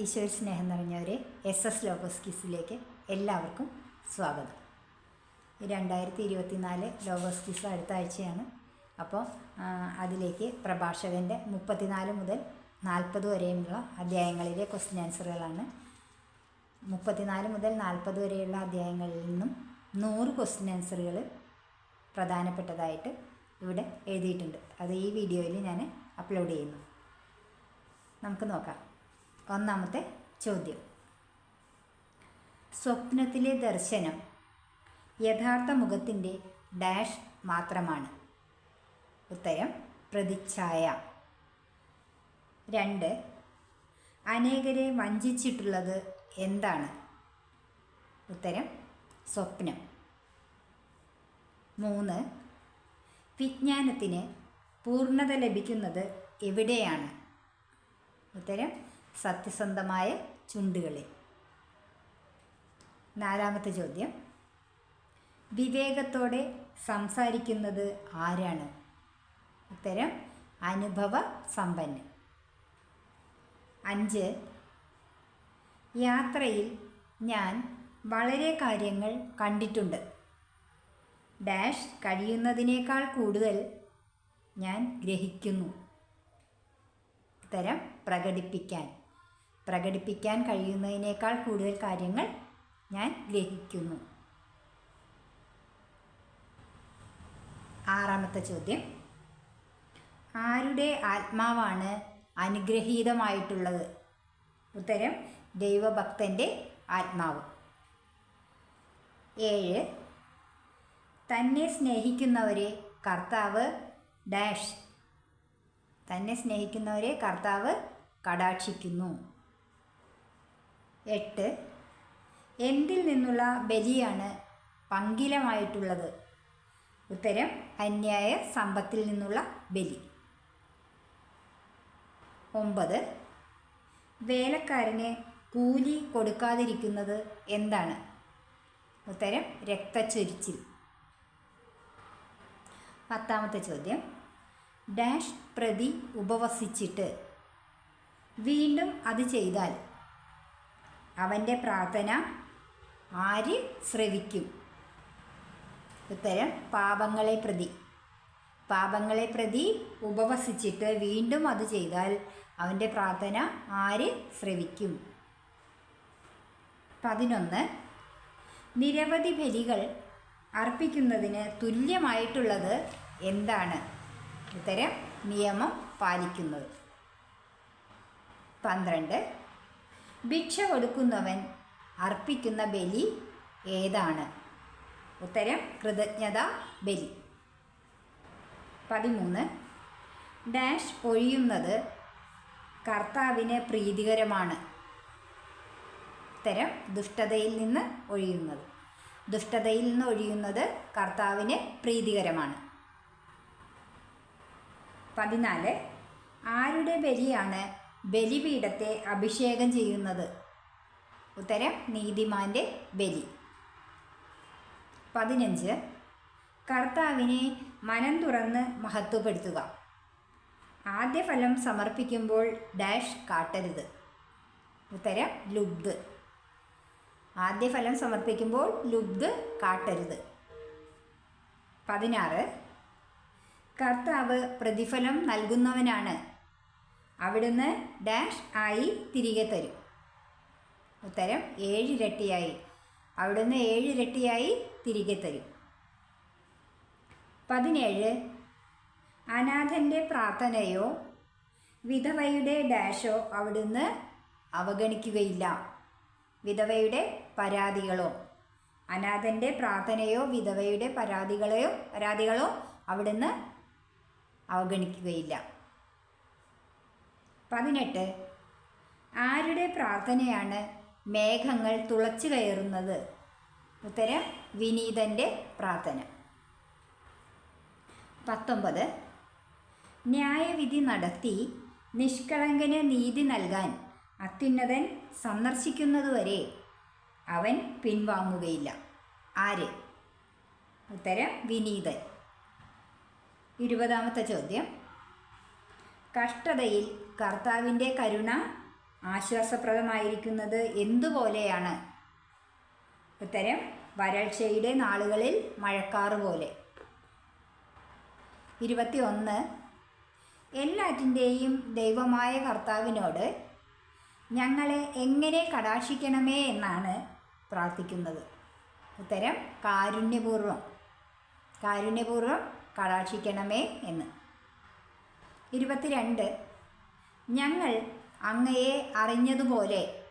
ഈശോയിൽ സ്നേഹം നിറഞ്ഞവരെ എസ് എസ് ലോഗോസ് കിസിലേക്ക് എല്ലാവർക്കും സ്വാഗതം. രണ്ടായിരത്തി ഇരുപത്തിനാല് ലോഗോസ് കിസ് അടുത്ത ആഴ്ചയാണ്. അപ്പോൾ അതിലേക്ക് പ്രഭാഷകന്റെ മുപ്പത്തിനാല് മുതൽ നാൽപ്പത് വരെയുള്ള അധ്യായങ്ങളിലെ ക്വസ്റ്റ്യൻ ആൻസറുകളാണ് മുപ്പത്തിനാല് മുതൽ നാൽപ്പത് വരെയുള്ള അധ്യായങ്ങളിൽ നിന്നും നൂറ് ക്വസ്റ്റ്യൻ ആൻസറുകൾ പ്രധാനപ്പെട്ടതായിട്ട് ഇവിടെ എഴുതിയിട്ടുണ്ട്. അത് ഈ വീഡിയോയിൽ ഞാൻ അപ്ലോഡ് ചെയ്യുന്നു. നമുക്ക് നോക്കാം. ഒന്നാമത്തെ ചോദ്യം. സ്വപ്നത്തിലെ ദർശനം യഥാർത്ഥ മുഖത്തിന്റെ ഡാഷ് മാത്രമാണ്. ഉത്തരം പ്രതിച്ഛായ. രണ്ട് അനേകരെ വഞ്ചിച്ചിട്ടുള്ളത് എന്താണ്? ഉത്തരം സ്വപ്നം. മൂന്ന് വിജ്ഞാനത്തിന് പൂർണത ലഭിക്കുന്നത് എവിടെയാണ്? ഉത്തരം സത്യസന്ധമായ ചുണ്ടുകളെ. നാലാമത്തെ ചോദ്യം. വിവേകത്തോടെ സംസാരിക്കുന്നത് ആരാണ്? ഉത്തരം അനുഭവ സമ്പന്നൻ അഞ്ച്. യാത്രയിൽ ഞാൻ വളരെ കാര്യങ്ങൾ കണ്ടിട്ടുണ്ട്. ഡാഷ് കഴിയുന്നതിനേക്കാൾ കൂടുതൽ ഞാൻ ഗ്രഹിക്കുന്നു. ഉത്തരം പ്രകടിപ്പിക്കാൻ. പ്രകടിപ്പിക്കാൻ കഴിയുന്നതിനേക്കാൾ കൂടുതൽ കാര്യങ്ങൾ ഞാൻ ഗ്രഹിക്കുന്നു. ആറാമത്തെ ചോദ്യം. ആരുടെ ആത്മാവാണ് അനുഗ്രഹീതമായിട്ടുള്ളത്? ഉത്തരം ദൈവഭക്തന്റെ ആത്മാവ്. ഏഴ്. തന്നെ സ്നേഹിക്കുന്നവരെ കർത്താവ് ഡാഷ്. തന്നെ സ്നേഹിക്കുന്നവരെ കർത്താവ് കടാക്ഷിക്കുന്നു. എട്ട്. എന്തിൽ നിന്നുള്ള ബലിയാണ് പങ്കിലമായിട്ടുള്ളത്? ഉത്തരം അന്യായ സമ്പത്തിൽ നിന്നുള്ള ബലി. ഒമ്പത്. വേലക്കാരന് കൂലി കൊടുക്കാതിരിക്കുന്നത് എന്താണ്? ഉത്തരം രക്തച്ചൊരിച്ചിൽ. പത്താമത്തെ ചോദ്യം. ഡാഷ് പ്രതി ഉപവസിച്ചിട്ട് വീണ്ടും അത് ചെയ്താൽ അവന്റെ പ്രാർത്ഥന ആര് ശ്രവിക്കും? ഉത്തരം പാപങ്ങളെ പ്രതി. പാപങ്ങളെ പ്രതി ഉപവസിച്ചിട്ട് വീണ്ടും അത് ചെയ്താൽ അവന്റെ പ്രാർത്ഥന ആര് ശ്രവിക്കും? പതിനൊന്ന് നിരവധി ബലികൾ അർപ്പിക്കുന്നതിന് തുല്യമായിട്ടുള്ളത് എന്താണ്? ഉത്തരം നിയമം പാലിക്കുന്നത്. പന്ത്രണ്ട് ഭിക്ഷ കൊടുക്കുന്നവൻ അർപ്പിക്കുന്ന ബലി ഏതാണ്? ഉത്തരം കൃതജ്ഞത ബലി. പതിമൂന്ന്. ഡാഷ് ഒഴിയുന്നത് കർത്താവിന് പ്രീതികരമാണ്. ഉത്തരം ദുഷ്ടതയിൽ നിന്ന് ഒഴിയുന്നത്. ദുഷ്ടതയിൽ നിന്ന് ഒഴിയുന്നത് കർത്താവിന് പ്രീതികരമാണ്. പതിനാല്. ആരുടെ ബലിയാണ് ബലിപീഠത്തെ അഭിഷേകം ചെയ്യുന്നത്. ഉത്തരം നീതിമാന്റെ ബലി. പതിനഞ്ച്. കർത്താവിനെ മനം തുറന്ന് മഹത്വപ്പെടുത്തുക. ആദ്യ ഫലം സമർപ്പിക്കുമ്പോൾ ഡാഷ് കാട്ടരുത്. ഉത്തരം ലുബ്ദ്. ആദ്യ ഫലം സമർപ്പിക്കുമ്പോൾ ലുബ്ദ് കാട്ടരുത്. പതിനാറ്. കർത്താവ് പ്രതിഫലം നൽകുന്നവനാണ്. അവിടുന്ന് ഡാഷ് ആയി തിരികെ തരും. ഉത്തരം ഏഴിരട്ടിയായി. അവിടുന്ന് ഏഴിരട്ടിയായി തിരികെ തരും. പതിനേഴ്. അനാഥന്റെ പ്രാർത്ഥനയോ വിധവയുടെ ഡാഷോ അവിടുന്ന് അവഗണിക്കുകയില്ല. വിധവയുടെ പരാതികളോ അനാഥന്റെ പ്രാർത്ഥനയോ വിധവയുടെ പരാതികളെയോ പരാതികളോ അവിടുന്ന് അവഗണിക്കുകയില്ല. പതിനെട്ട്. ആരുടെ പ്രാർത്ഥനയാണ് മേഘങ്ങൾ തുളച്ചു കയറുന്നത്? ഉത്തരം വിനീതന്റെ പ്രാർത്ഥന. പത്തൊമ്പത്. ന്യായവിധി നടത്തി നിഷ്കളങ്കന് നീതി നൽകാൻ അത്യുന്നതൻ സന്ദർശിക്കുന്നതുവരെ അവൻ പിൻവാങ്ങുകയില്ല. ആര്? ഉത്തരം വിനീതൻ. ഇരുപതാമത്തെ ചോദ്യം. കഷ്ടതയിൽ കർത്താവിന്റെ കരുണ ആശ്വാസപ്രദമായിരിക്കുന്നത് എന്തുപോലെയാണ്? ഉത്തരം വരൾച്ചയുടെ നാളുകളിൽ മഴക്കാറ് പോലെ. ഇരുപത്തി ഒന്ന് എല്ലാറ്റിന്റെയും ദൈവമായ കർത്താവിനോട് ഞങ്ങളെ എങ്ങനെ കടാക്ഷിക്കണമേ എന്നാണ് പ്രാർത്ഥിക്കുന്നത്. ഉത്തരം കാരുണ്യപൂർവം. കാരുണ്യപൂർവം കടാക്ഷിക്കണമേ എന്ന്. ഇരുപത്തിരണ്ട് ഞങ്ങൾ അങ്ങയെ അറിഞ്ഞതുപോലെ.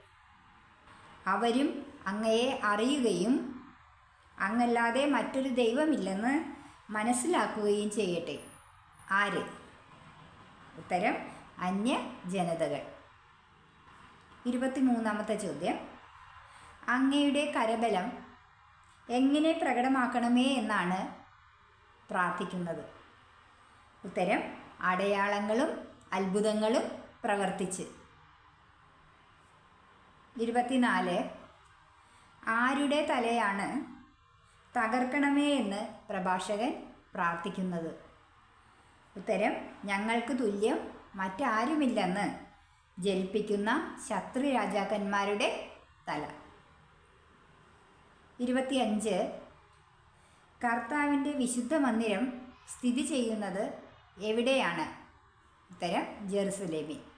അവരും അങ്ങയെ അറിയുകയും അങ്ങല്ലാതെ മറ്റൊരു ദൈവമില്ലെന്ന് മനസ്സിലാക്കുകയും ചെയ്യട്ടെ. ആര്? ഉത്തരം അന്യ ജനതകൾ ഇരുപത്തിമൂന്നാമത്തെ ചോദ്യം. അങ്ങയുടെ കരബലം എങ്ങനെ പ്രകടമാക്കണമേ എന്നാണ് പ്രാർത്ഥിക്കുന്നത്. ഉത്തരം അടയാളങ്ങളും അത്ഭുതങ്ങളും പ്രവർത്തിച്ച്. ഇരുപത്തിനാല്. ആരുടെ തലയാണ് തകർക്കണമേ എന്ന് പ്രഭാഷകൻ പ്രാർത്ഥിക്കുന്നത്? ഉത്തരം ഞങ്ങൾക്ക് തുല്യം മറ്റാരുമില്ലെന്ന് ജലിപ്പിക്കുന്ന ശത്രു രാജാക്കന്മാരുടെ തല. ഇരുപത്തിയഞ്ച്. കർത്താവിന്റെ വിശുദ്ധ മന്ദിരം സ്ഥിതി ചെയ്യുന്നത് എവിടെയാണ്? ഉത്തരം ജെറുസലേമിൽ.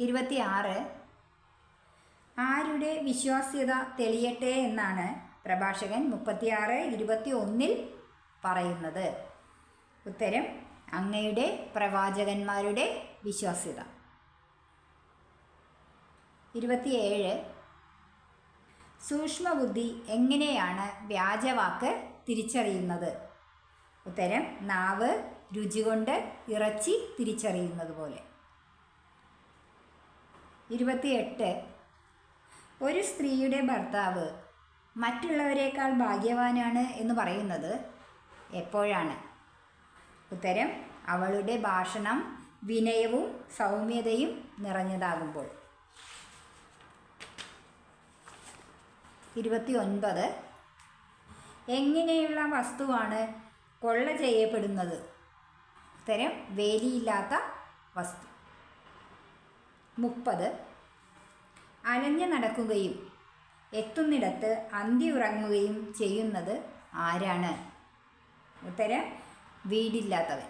ഇരുപത്തിയാറ്. ആരുടെ വിശ്വാസ്യത തെളിയട്ടെ എന്നാണ് പ്രഭാഷകൻ മുപ്പത്തിയാറ് ഇരുപത്തി ഒന്നിൽ പറയുന്നത്. ഉത്തരം അങ്ങയുടെ പ്രവാചകന്മാരുടെ വിശ്വാസ്യത. ഇരുപത്തിയേഴ്. സൂക്ഷ്മബുദ്ധി എങ്ങനെയാണ് വ്യാജവാക്ക് തിരിച്ചറിയുന്നത്? ഉത്തരം നാവ് രുചി കൊണ്ട് ഇറച്ചി തിരിച്ചറിയുന്നത് പോലെ. ഇരുപത്തിയെട്ട്. ഒരു സ്ത്രീയുടെ ഭർത്താവ് മറ്റുള്ളവരെക്കാൾ ഭാഗ്യവാനാണ് എന്ന് പറയുന്നത് എപ്പോഴാണ്? ഉത്തരം അവളുടെ ഭാഷണം വിനയവും സൗമ്യതയും നിറഞ്ഞതാകുമ്പോൾ. ഇരുപത്തി ഒൻപത് എങ്ങനെയുള്ള വസ്തുവാണ് കൊള്ള ചെയ്യപ്പെടുന്നത്? ഉത്തരം വേലിയില്ലാത്ത വസ്തു. മുപ്പത്. അലഞ്ഞു നടക്കുകയും എത്തുന്നിടത്ത് അന്തി ഉറങ്ങുകയും ചെയ്യുന്നത് ആരാണ്? ഉത്തരം വീടില്ലാത്തവൻ.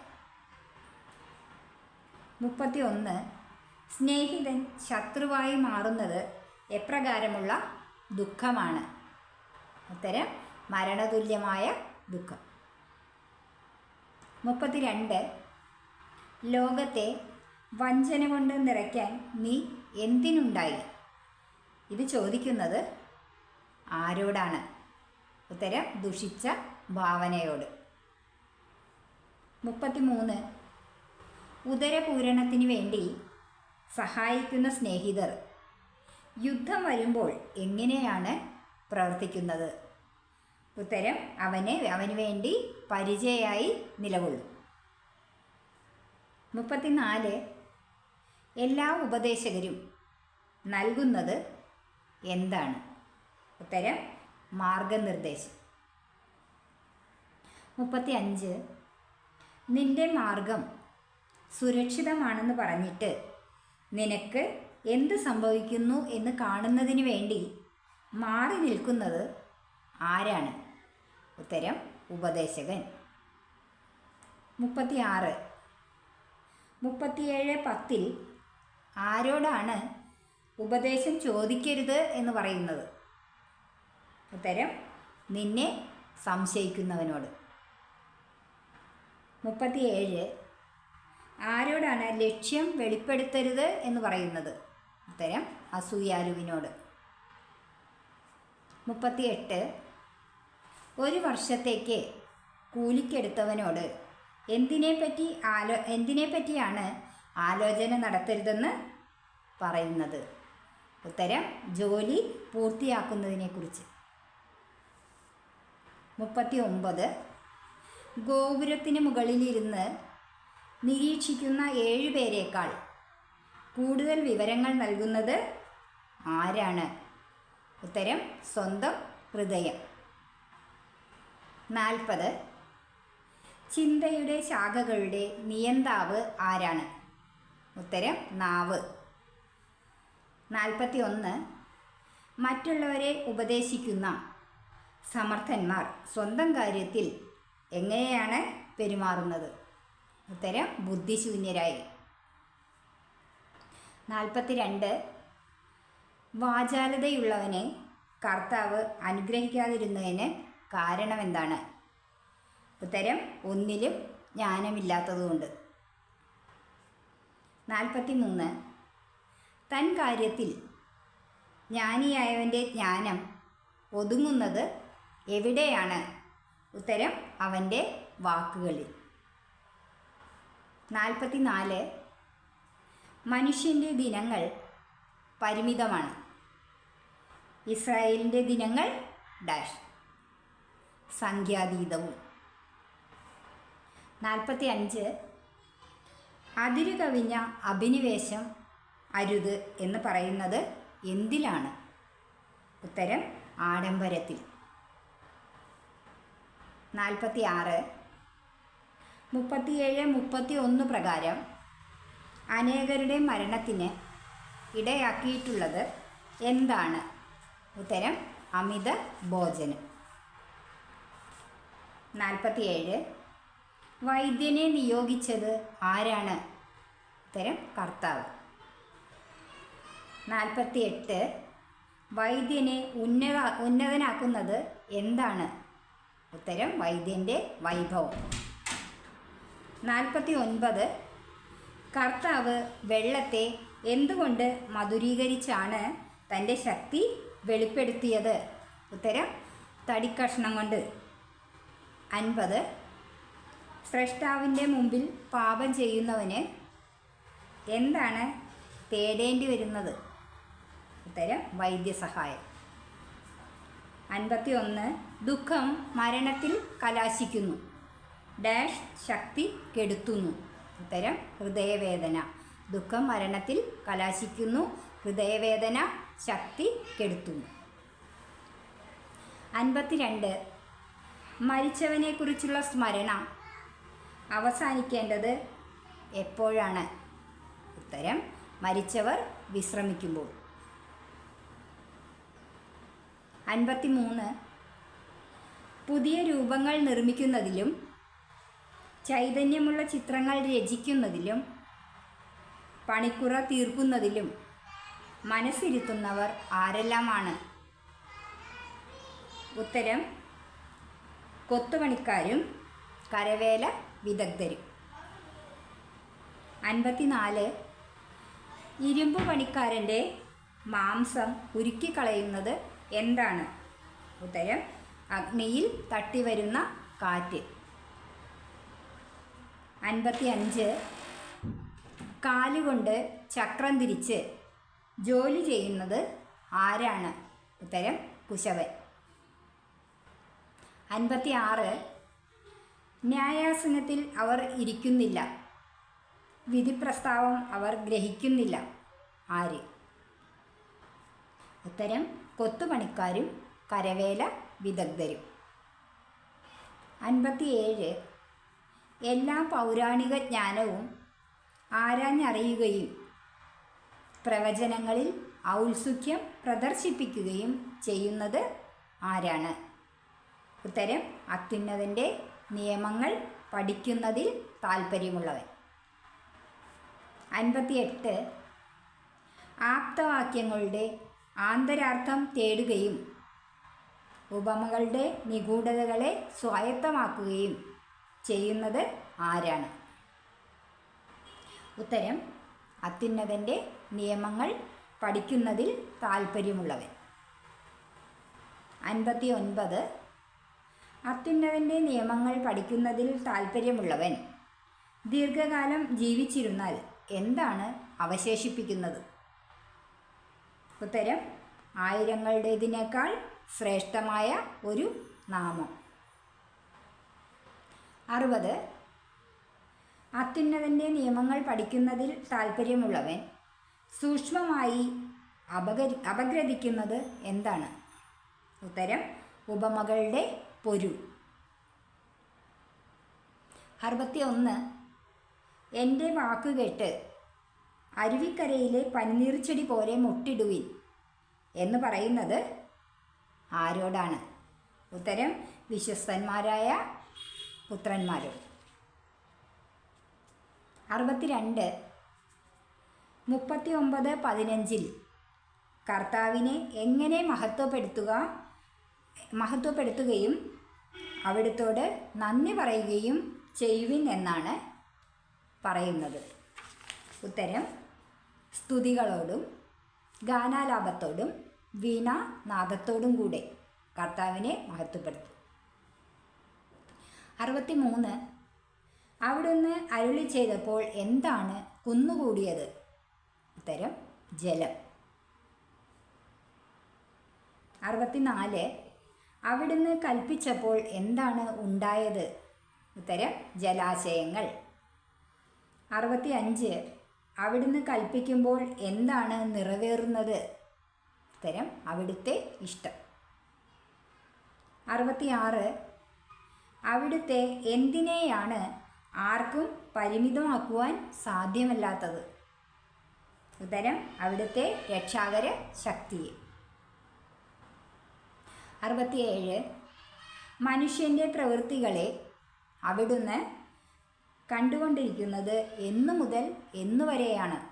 മുപ്പത്തി ഒന്ന് സ്നേഹിതൻ ശത്രുവായി മാറുന്നത് എപ്രകാരമുള്ള ദുഃഖമാണ്? ഉത്തരം മരണതുല്യമായ ദുഃഖം. മുപ്പത്തിരണ്ട്. ലോകത്തെ വഞ്ചന കൊണ്ട് നിറയ്ക്കാൻ നീ എന്തിനുണ്ടായി? ഇത് ചോദിക്കുന്നത് ആരോടാണ്? ഉത്തരം ദുഷിച്ച ഭാവനയോട്. മുപ്പത്തിമൂന്ന്. ഉദരപൂരണത്തിന് വേണ്ടി സഹായിക്കുന്ന സ്നേഹിതർ. യുദ്ധം വരുമ്പോൾ എങ്ങനെയാണ് പ്രവർത്തിക്കുന്നത്? ഉത്തരം അവനെ അവന് വേണ്ടി പരിചയമായി നിലകൊള്ളും. മുപ്പത്തിനാല്. എല്ലാ ഉപദേശകരും നൽകുന്നത് എന്താണ്? ഉത്തരം മാർഗനിർദ്ദേശം. മുപ്പത്തി അഞ്ച് നിന്റെ മാർഗം സുരക്ഷിതമാണെന്ന് പറഞ്ഞിട്ട് നിനക്ക് എന്ത് സംഭവിക്കുന്നു എന്ന് കാണുന്നതിന് വേണ്ടി മാറി നിൽക്കുന്നത് ആരാണ്? ഉത്തരം ഉപദേശകൻ. മുപ്പത്തിയാറ്. മുപ്പത്തിയേഴ് പത്തിൽ ആരോടാണ് ഉപദേശം ചോദിക്കരുത് എന്ന് പറയുന്നത്? ഉത്തരം നിന്നെ സംശയിക്കുന്നവനോട്. മുപ്പത്തിയേഴ് ആരോടാണ് ലക്ഷ്യം വെളിപ്പെടുത്തരുത് എന്ന് പറയുന്നത്? ഉത്തരം അസൂയാലുവിനോട്. മുപ്പത്തിയെട്ട് ഒരു വർഷത്തേക്ക് കൂലിക്കെടുത്തവനോട് എന്തിനെപ്പറ്റി ആലോ എന്തിനെപ്പറ്റിയാണ് ആലോചന നടത്തരുതെന്ന് പറയുന്നത്. ഉത്തരം ജോലി പൂർത്തിയാക്കുന്നതിനെക്കുറിച്ച്. മുപ്പത്തി ഒമ്പത് ഗോപുരത്തിന് മുകളിലിരുന്ന് നിരീക്ഷിക്കുന്ന ഏഴുപേരേക്കാൾ കൂടുതൽ വിവരങ്ങൾ നൽകുന്നത് ആരാണ്? ഉത്തരം സ്വന്തം ഹൃദയം. നാൽപ്പത്. ചിന്തയുടെ ശാഖകളുടെ നിയന്താവ് ആരാണ്? ഉത്തരം നാവ്. നാൽപ്പത്തി ഒന്ന് മറ്റുള്ളവരെ ഉപദേശിക്കുന്ന സമർത്ഥന്മാർ സ്വന്തം കാര്യത്തിൽ എങ്ങനെയാണ് പെരുമാറുന്നത്? ഉത്തരം ബുദ്ധിശൂന്യരായി. നാൽപ്പത്തി രണ്ട് വാചാലതയുള്ളവനെ കർത്താവ് അനുഗ്രഹിക്കാതിരുന്നതിന് കാരണമെന്താണ്? ഉത്തരം ഒന്നിലും ജ്ഞാനമില്ലാത്തതുകൊണ്ട്. നാൽപ്പത്തി മൂന്ന് തൻ കാര്യത്തിൽ ജ്ഞാനിയായവന്റെ ജ്ഞാനം ഒതുങ്ങുന്നത് എവിടെയാണ്? ഉത്തരം അവന്റെ വാക്കുകളിൽ. നാൽപ്പത്തി നാല് മനുഷ്യന്റെ ദിനങ്ങൾ പരിമിതമാണ്. ഇസ്രായേലിന്റെ ദിനങ്ങൾ ഡാഷ്. സംഖ്യാതീതവും. നാൽപ്പത്തി അഞ്ച് അതിരു കവിഞ്ഞ അഭിനിവേശം അരുത് എന്ന് പറയുന്നത് എന്തിലാണ്? ഉത്തരം ആഡംബരത്തിൽ. നാൽപ്പത്തി ആറ് മുപ്പത്തിയേഴ് മുപ്പത്തി ഒന്ന് പ്രകാരം അനേകരുടെ മരണത്തിന് ഇടയാക്കിയിട്ടുള്ളത് എന്താണ്? ഉത്തരം അമിത ഭോജനം. നാൽപ്പത്തിയേഴ്. വൈദ്യനെ നിയോഗിച്ചത് ആരാണ്? ഉത്തരം കർത്താവ്. നാൽപ്പത്തി എട്ട് വൈദ്യനെ ഉന്നത ഉന്നതനാക്കുന്നത് എന്താണ്? ഉത്തരം വൈദ്യന്റെ വൈഭവം. നാൽപ്പത്തി ഒൻപത് കർത്താവ് വെള്ളത്തെ എന്തുകൊണ്ട് മധുരീകരിച്ചാണ് തന്റെ ശക്തി വെളിപ്പെടുത്തിയത്? ഉത്തരം തടിക്കഷ്ണം കൊണ്ട്. അൻപത്. സ്രഷ്ടാവിന്റെ മുമ്പിൽ പാപം ചെയ്യുന്നവന് എന്താണ് തേടേണ്ടി വരുന്നത്? ഉത്തരം വൈദ്യസഹായം. അൻപത്തി ഒന്ന് ദുഃഖം മരണത്തിൽ കലാശിക്കുന്നു. ഡാഷ് ശക്തി കെടുത്തുന്നു. ഉത്തരം ഹൃദയവേദന. ദുഃഖം മരണത്തിൽ കലാശിക്കുന്നു. ഹൃദയവേദന ശക്തി കെടുത്തുന്നു. അൻപത്തിരണ്ട് മരിച്ചവനെക്കുറിച്ചുള്ള സ്മരണ. അവസാനിക്കേണ്ടത് എപ്പോഴാണ്? ഉത്തരം മരിച്ചവർ വിശ്രമിക്കുമ്പോൾ. അൻപത്തിമൂന്ന്. പുതിയ രൂപങ്ങൾ നിർമ്മിക്കുന്നതിലും ചൈതന്യമുള്ള ചിത്രങ്ങൾ രചിക്കുന്നതിലും പണിക്കുറ തീർക്കുന്നതിലും മനസ്സിരുത്തുന്നവർ ആരെല്ലാമാണ്? ഉത്തരം കൊത്തുപണിക്കാരും കരവേല വിദഗ്ധരും. അൻപത്തിനാല്. ഇരുമ്പ് പണിക്കാരന്റെ മാംസം ഉരുക്കിക്കളയുന്നത് എന്താണ്? ഉത്തരം അഗ്നിയിൽ തട്ടിവരുന്ന കാറ്റ്. അൻപത്തി അഞ്ച് കാലുകൊണ്ട് ചക്രം തിരിച്ച് ജോലി ചെയ്യുന്നത് ആരാണ്? ഉത്തരം കുശവൻ. അൻപത്തി ആറ് ന്യായാസനത്തിൽ അവർ ഇരിക്കുന്നില്ല. വിധിപ്രസ്താവം അവർ ഗ്രഹിക്കുന്നില്ല. ആര്? ഉത്തരം കൊത്തുപണിക്കാരും കരവേല വിദഗ്ധരും. അൻപത്തിയേഴ്. എല്ലാ പൗരാണിക ജ്ഞാനവും ആരാഞ്ഞറിയുകയും പ്രവചനങ്ങളിൽ ഔത്സുഖ്യം പ്രദർശിപ്പിക്കുകയും ചെയ്യുന്നത് ആരാണ്? ഉത്തരം അത്യുന്നതന്റെ നിയമങ്ങൾ പഠിക്കുന്നതിൽ താൽപ്പര്യമുള്ളവൻ. അൻപത്തിയെട്ട് ആപ്തവാക്യങ്ങളുടെ ആന്തരാർത്ഥം തേടുകയും ഉപമകളുടെ നിഗൂഢതകളെ സ്വായത്തമാക്കുകയും ചെയ്യുന്നത് ആരാണ്? ഉത്തരം അത്യുന്നതന്റെ നിയമങ്ങൾ പഠിക്കുന്നതിൽ താൽപ്പര്യമുള്ളവൻ. അൻപത്തി ഒൻപത് അത്യുന്നതന്റെ നിയമങ്ങൾ പഠിക്കുന്നതിൽ താൽപ്പര്യമുള്ളവൻ. ദീർഘകാലം ജീവിച്ചിരുന്നാൽ എന്താണ് അവശേഷിപ്പിക്കുന്നത്? ഉത്തരം ആയിരങ്ങളുടേതിനേക്കാൾ ശ്രേഷ്ഠമായ ഒരു നാമം. അറുപത് അത്യുന്നതന്റെ നിയമങ്ങൾ പഠിക്കുന്നതിൽ താൽപ്പര്യമുള്ളവൻ സൂക്ഷ്മമായി അപകരി അപഗ്രഥിക്കുന്നത് എന്താണ്? ഉത്തരം ഉപമകളുടെ പൊരു. അറുപത്തി ഒന്ന് എന്റെ വാക്കുകേട്ട് അരുവിക്കരയിലെ പനിനീർച്ചെടി പോലെ മുട്ടിടുവിൻ എന്ന് പറയുന്നത് ആരോടാണ്? ഉത്തരം വിശ്വസ്തന്മാരായ പുത്രന്മാരോ. അറുപത്തിരണ്ട് മുപ്പത്തി ഒമ്പത് പതിനഞ്ചിൽ കർത്താവിനെ എങ്ങനെ മഹത്വപ്പെടുത്തുക മഹത്വപ്പെടുത്തുകയും അവിടുത്തോട് നന്ദി പറയുകയും ചെയ്യുവിൻ എന്നാണ് പറയുന്നത്. ഉത്തരം സ്തുതികളോടും ഗാനാലാപത്തോടും വീണാനാദത്തോടും കൂടെ കർത്താവിനെ മഹത്വപ്പെടുത്തും. അറുപത്തി മൂന്ന് അവിടുന്ന് അരുളി ചെയ്തപ്പോൾ എന്താണ് കുന്നുകൂടിയത്? ഉത്തരം ജലം. അറുപത്തിനാല് അവിടുന്ന് കൽപ്പിച്ചപ്പോൾ എന്താണ് ഉണ്ടായത്? ഉത്തരം ജലാശയങ്ങൾ. അറുപത്തി അഞ്ച് അവിടുന്ന് കൽപ്പിക്കുമ്പോൾ എന്താണ് നിറവേറുന്നത്? ഉത്തരം അവിടുത്തെ ഇഷ്ടം. അറുപത്തിയാറ്. അവിടുത്തെ എന്തിനെയാണ് ആർക്കും പരിമിതമാക്കുവാൻ സാധ്യമല്ലാത്തത്? ഉത്തരം അവിടുത്തെ രക്ഷാകര ശക്തിയെ. അറുപത്തിയേഴ്. മനുഷ്യന്റെ പ്രവൃത്തികളെ അവിടുന്ന് കണ്ടുകൊണ്ടിരിക്കുന്നത് എന്നു മുതൽ എന്നു വരെയാണ്.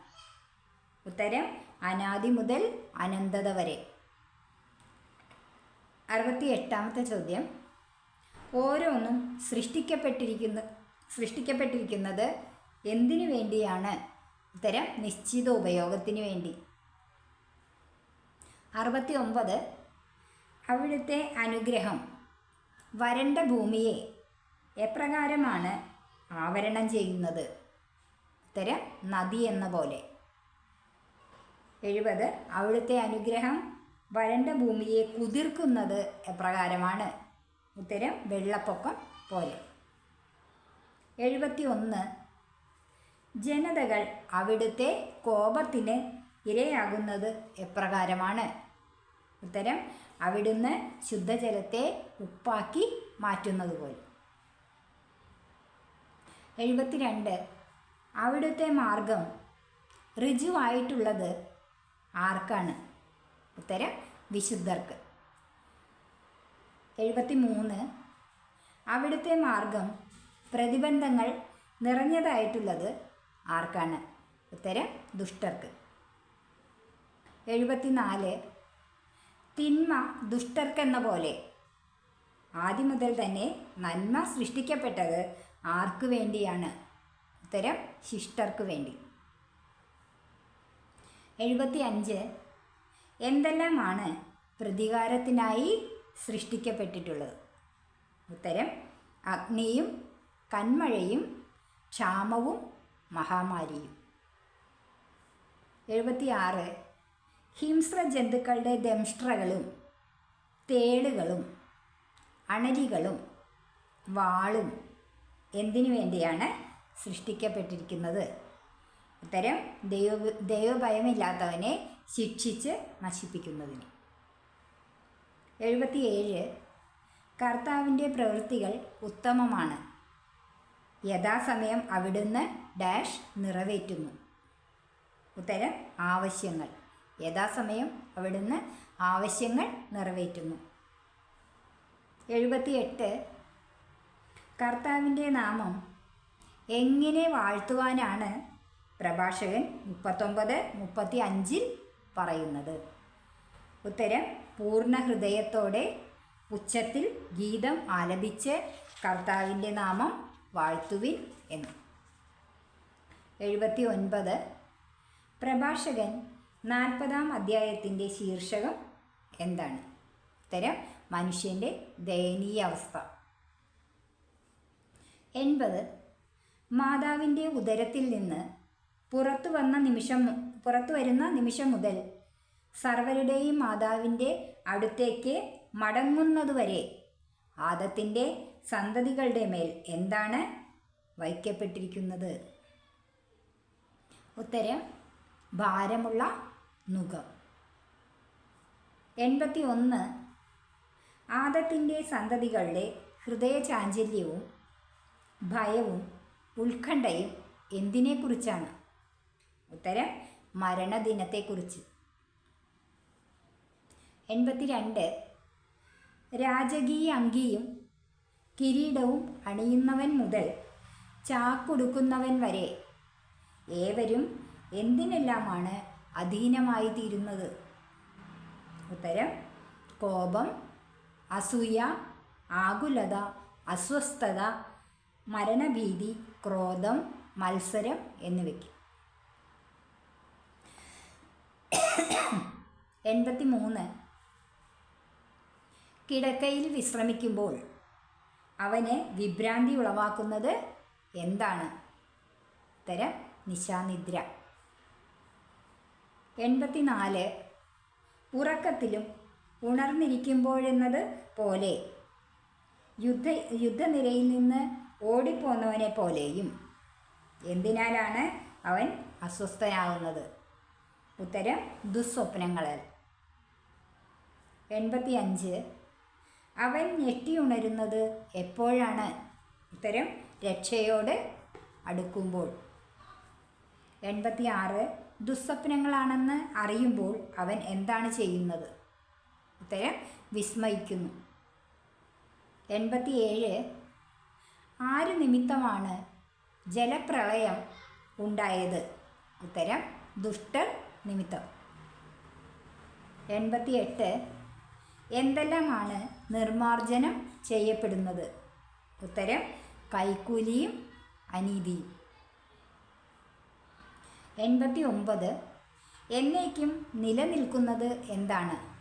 ഉത്തരം അനാദി മുതൽ അനന്തത വരെ. അറുപത്തി എട്ടാമത്തെ ചോദ്യം. ഓരോന്നും സൃഷ്ടിക്കപ്പെട്ടിരിക്കുന്ന സൃഷ്ടിക്കപ്പെട്ടിരിക്കുന്നത് എന്തിനു വേണ്ടിയാണ്? ഉത്തരം നിശ്ചിത ഉപയോഗത്തിന് വേണ്ടി. അറുപത്തി ഒമ്പത് അവിടുത്തെ അനുഗ്രഹം വരണ്ട ഭൂമിയെ എപ്രകാരമാണ് ആവരണം ചെയ്യുന്നത്. ഉത്തരം നദി എന്ന പോലെ. എഴുപത്. അവിടുത്തെ അനുഗ്രഹം വരണ്ട ഭൂമിയെ കുതിർക്കുന്നത് എപ്രകാരമാണ്? ഉത്തരം വെള്ളപ്പൊക്കം പോലെ. എഴുപത്തി ഒന്ന് ജനതകൾ അവിടുത്തെ കോപത്തിന് ഇരയാകുന്നത് എപ്രകാരമാണ്? ഉത്തരം അവിടുന്ന് ശുദ്ധജലത്തെ ഉപ്പാക്കി മാറ്റുന്നത് പോലെ. എഴുപത്തിരണ്ട്. അവിടുത്തെ മാർഗം ഋജുവായിട്ടുള്ളത് ആർക്കാണ്? ഉത്തരം വിശുദ്ധർക്ക്. എഴുപത്തി മൂന്ന് അവിടുത്തെ മാർഗം പ്രതിബന്ധങ്ങൾ നിറഞ്ഞതായിട്ടുള്ളത് ആർക്കാണ്? ഉത്തരം ദുഷ്ടർക്ക്. എഴുപത്തിനാല്. തിന്മ ദുഷ്ടർക്കെന്ന പോലെ. ആദ്യം മുതൽ തന്നെ നന്മ സൃഷ്ടിക്കപ്പെട്ടത് ആർക്ക് വേണ്ടിയാണ്? ഉത്തരം ശിഷ്ടർക്ക് വേണ്ടി. എഴുപത്തി അഞ്ച് എന്തെല്ലാമാണ് പ്രതികാരത്തിനായി സൃഷ്ടിക്കപ്പെട്ടിട്ടുള്ളത്? ഉത്തരം അഗ്നിയും കന്മഴയും ക്ഷാമവും മഹാമാരിയും. എഴുപത്തിയാറ്. ഹിംസ്ര ജന്തുക്കളുടെ ദംഷ്ട്രകളും തേളുകളും അണലികളും വാളും എന്തിനു വേണ്ടിയാണ് സൃഷ്ടിക്കപ്പെട്ടിരിക്കുന്നത്? ഉത്തരം ദൈവ ദൈവഭയമില്ലാത്തവനെ ശിക്ഷിച്ച് നശിപ്പിക്കുന്നതിന്. എഴുപത്തിയേഴ് കർത്താവിന്റെ പ്രവൃത്തികൾ ഉത്തമമാണ്. യഥാസമയം അവിടുന്ന് ഡാഷ് നിറവേറ്റുന്നു. ഉത്തരം ആവശ്യങ്ങൾ. യഥാസമയം അവിടുന്ന് ആവശ്യങ്ങൾ നിറവേറ്റുന്നു. എഴുപത്തിയെട്ട് കർത്താവിന്റെ നാമം എങ്ങനെ വാഴ്ത്തുവാനാണ് പ്രഭാഷകൻ മുപ്പത്തൊമ്പത് മുപ്പത്തി അഞ്ചിൽ പറയുന്നത്. ഉത്തരം പൂർണ ഹൃദയത്തോടെ ഉച്ചത്തിൽ ഗീതം ആലപിച്ച് കർത്താവിന്റെ നാമം വാഴ്ത്തുവിൻ എന്ന്. എഴുപത്തി ഒൻപത് പ്രഭാഷകൻ നാൽപ്പതാം അധ്യായത്തിന്റെ ശീർഷകം എന്താണ്? ഉത്തരം മനുഷ്യന്റെ ദയനീയ അവസ്ഥ എൺപത്. മാതാവിന്റെ ഉദരത്തിൽ നിന്ന് പുറത്തു വന്ന നിമിഷം പുറത്തു വരുന്ന നിമിഷം മുതൽ സർവരുടെയും മാതാവിന്റെ അടുത്തേക്ക് മടങ്ങുന്നതുവരെ ആദത്തിന്റെ സന്തതികളുടെ മേൽ എന്താണ് വയ്ക്കപ്പെട്ടിരിക്കുന്നത്? ഉത്തരം ഭാരമുള്ള നുകം. എൺപത്തി ഒന്ന് ആദത്തിന്റെ സന്തതികളുടെ ഹൃദയചാഞ്ചല്യവും ഭയവും ഉത്കണ്ഠയും എന്തിനെക്കുറിച്ചാണ്? ഉത്തരം മരണദിനത്തെക്കുറിച്ച്. എൺപത്തിരണ്ട്. രാജകീയ അങ്കിയും കിരീടവും അണിയുന്നവൻ മുതൽ ചാക്കൊടുക്കുന്നവൻ വരെ ഏവരും എന്തിനെല്ലാമാണ് അധീനമായി തീരുന്നത് ഉത്തരം കോപം അസൂയ ആകുലത അസ്വസ്ഥത മരണഭീതി ക്രോധം മത്സരം എന്നിവയ്ക്ക്. എൺപത്തി മൂന്ന് കിടക്കയിൽ വിശ്രമിക്കുമ്പോൾ അവന് വിഭ്രാന്തി ഉളവാക്കുന്നത് എന്താണ്? ഉത്തരം നിശാനിദ്ര. എൺപത്തിനാല്. ഉറക്കത്തിലും ഉണർന്നിരിക്കുമ്പോഴെന്നത് പോലെ യുദ്ധ യുദ്ധനിരയിൽ നിന്ന് ഓടിപ്പോന്നവനെ പോലെയും എന്തിനാലാണ് അവൻ അസ്വസ്ഥനാകുന്നത് ഉത്തരം ദുസ്വപ്നങ്ങളാൽ. എൺപത്തി അഞ്ച് അവൻ ഞെട്ടിയുണരുന്നത് എപ്പോഴാണ്? ഉത്തരം രക്ഷയോട് അടുക്കുമ്പോൾ. എൺപത്തി ആറ് ദുസ്വപ്നങ്ങളാണെന്ന് അറിയുമ്പോൾ അവൻ എന്താണ് ചെയ്യുന്നത്? ഉത്തരം വിസ്മയിക്കുന്നു. എൺപത്തിയേഴ്. ആര് നിമിത്തമാണ് ജലപ്രളയം ഉണ്ടായത്? ഉത്തരം ദുഷ്ടർ നിമിത്തം. എൺപത്തിയെട്ട്. എന്തെല്ലാമാണ് നിർമാർജനം ചെയ്യപ്പെടുന്നത്? ഉത്തരം കൈക്കൂലിയും അനീതിയും. എൺപത്തി ഒമ്പത് എന്നേക്കും നിലനിൽക്കുന്നത് എന്താണ്?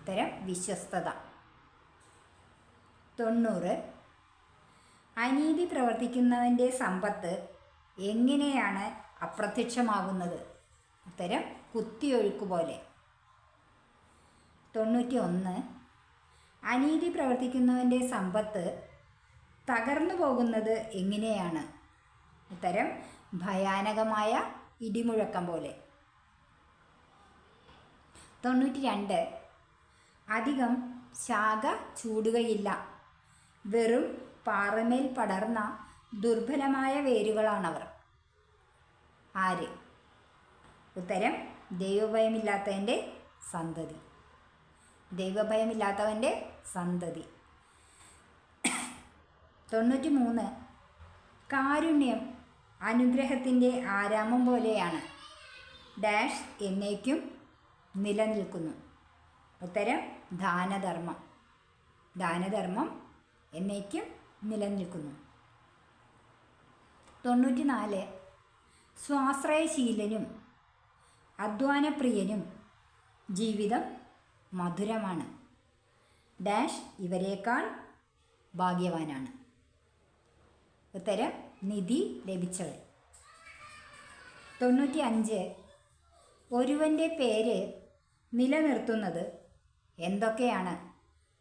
ഉത്തരം വിശ്വസ്തത. തൊണ്ണൂറ്. അനീതി പ്രവർത്തിക്കുന്നവന്റെ സമ്പത്ത് എങ്ങനെയാണ് അപ്രത്യക്ഷമാകുന്നത് ഉത്തരം കുത്തിയൊഴുക്ക് പോലെ. തൊണ്ണൂറ്റി ഒന്ന് അനീതി പ്രവർത്തിക്കുന്നവന്റെ സമ്പത്ത് തകർന്നു പോകുന്നത് എങ്ങനെയാണ്? ഉത്തരം ഭയാനകമായ ഇടിമുഴക്കം പോലെ. തൊണ്ണൂറ്റി രണ്ട് അധികം ശാഖ ചൂടുകയില്ല. വെറും പാറമേൽ പടർന്ന ദുർബലമായ വേരുകളാണവർ. ആര്? ഉത്തരം ദൈവഭയമില്ലാത്തവന്റെ സന്തതി. ദൈവഭയമില്ലാത്തവന്റെ സന്തതി. തൊണ്ണൂറ്റി മൂന്ന് കാരുണ്യം അനുഗ്രഹത്തിന്റെ ആരാമം പോലെയാണ്. ഡാഷ് എന്നേക്കും നിലനിൽക്കുന്നു. ഉത്തരം ദാനധർമ്മം. ദാനധർമ്മം എന്നേക്കും നിലനിൽക്കുന്നു. തൊണ്ണൂറ്റി നാല് സ്വാശ്രയശീലനും അധ്വാനപ്രിയനും ജീവിതം മധുരമാണ്. ഡാഷ് ഇവരെക്കാൾ ഭാഗ്യവാനാണ്. ഉത്തരം നിധി ലഭിച്ചവൻ. തൊണ്ണൂറ്റി അഞ്ച് ഒരുവന്റെ പേര് നിലനിർത്തുന്നത് എന്തൊക്കെയാണ്?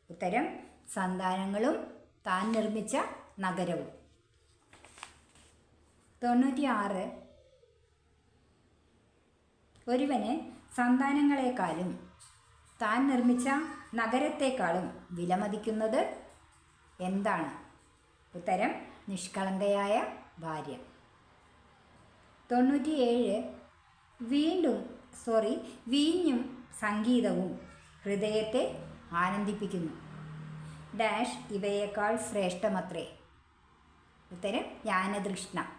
ഉത്തരം സന്താനങ്ങളും താൻ നിർമ്മിച്ച നഗരവും. തൊണ്ണൂറ്റി ആറ് ഒരുവന് സന്താനങ്ങളെക്കാളും താൻ നിർമ്മിച്ച നഗരത്തെക്കാളും വിലമതിക്കുന്നത് എന്താണ്? ഉത്തരം നിഷ്കളങ്കയായ ഭാര്യ. തൊണ്ണൂറ്റിയേഴ്. വീണ്ടും സോറി വീഞ്ഞും സംഗീതവും ഹൃദയത്തെ ആനന്ദിപ്പിക്കുന്നു. ഡാഷ് ഇവയേക്കാൾ ശ്രേഷ്ഠമത്രേ. ഉത്തരം ജ്ഞാനതൃഷ്ണ.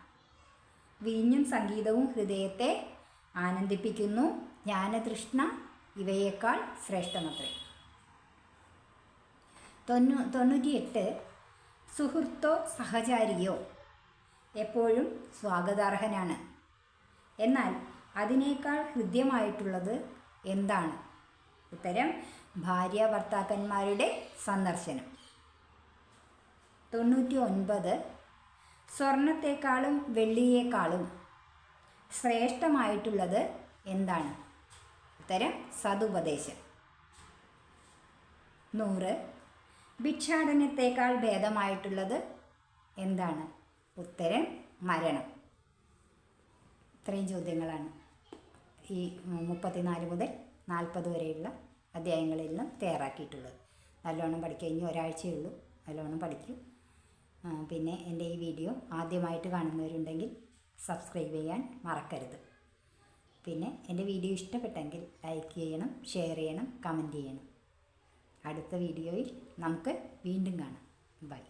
വീഞ്ഞും സംഗീതവും ഹൃദയത്തെ ആനന്ദിപ്പിക്കുന്നു. ജ്ഞാനതൃഷ്ണ ഇവയേക്കാൾ ശ്രേഷ്ഠമത്രേ. തൊണ്ണൂ തൊണ്ണൂറ്റിയെട്ട് സുഹൃത്തോ സഹചാരിയോ എപ്പോഴും സ്വാഗതാർഹനാണ്. എന്നാൽ അതിനേക്കാൾ ഹൃദ്യമായിട്ടുള്ളത് എന്താണ്? ഉത്തരം ഭാര്യ ഭർത്താക്കന്മാരുടെ സന്ദർശനം. തൊണ്ണൂറ്റി ഒൻപത് സ്വർണത്തെക്കാളും വെള്ളിയേക്കാളും ശ്രേഷ്ഠമായിട്ടുള്ളത് എന്താണ്? ഉത്തരം സതുപദേശം. നൂറ്. ഭിക്ഷാടനത്തേക്കാൾ ഭേദമായിട്ടുള്ളത് എന്താണ്? ഉത്തരം മരണം. ഇത്രയും ചോദ്യങ്ങളാണ്. ഈ മുപ്പത്തിനാല് മുതൽ നാൽപ്പത് വരെയുള്ള അധ്യായങ്ങളിൽ നിന്നും തയ്യാറാക്കിയിട്ടുള്ളത്. നല്ലോണം പഠിക്കുക. ഇനി ഒരാഴ്ചയേ ഉള്ളൂ. നല്ലോണം പഠിക്കൂ. പിന്നെ എന്റെ ഈ വീഡിയോ ആദ്യമായിട്ട് കാണുന്നവരുണ്ടെങ്കിൽ സബ്സ്ക്രൈബ് ചെയ്യാൻ മറക്കരുത്. പിന്നെ എന്റെ വീഡിയോ ഇഷ്ടപ്പെട്ടെങ്കിൽ ലൈക്ക് ചെയ്യണം ഷെയർ ചെയ്യണം കമന്റ് ചെയ്യണം. അടുത്ത വീഡിയോയിൽ നമുക്ക് വീണ്ടും കാണാം. ബൈ.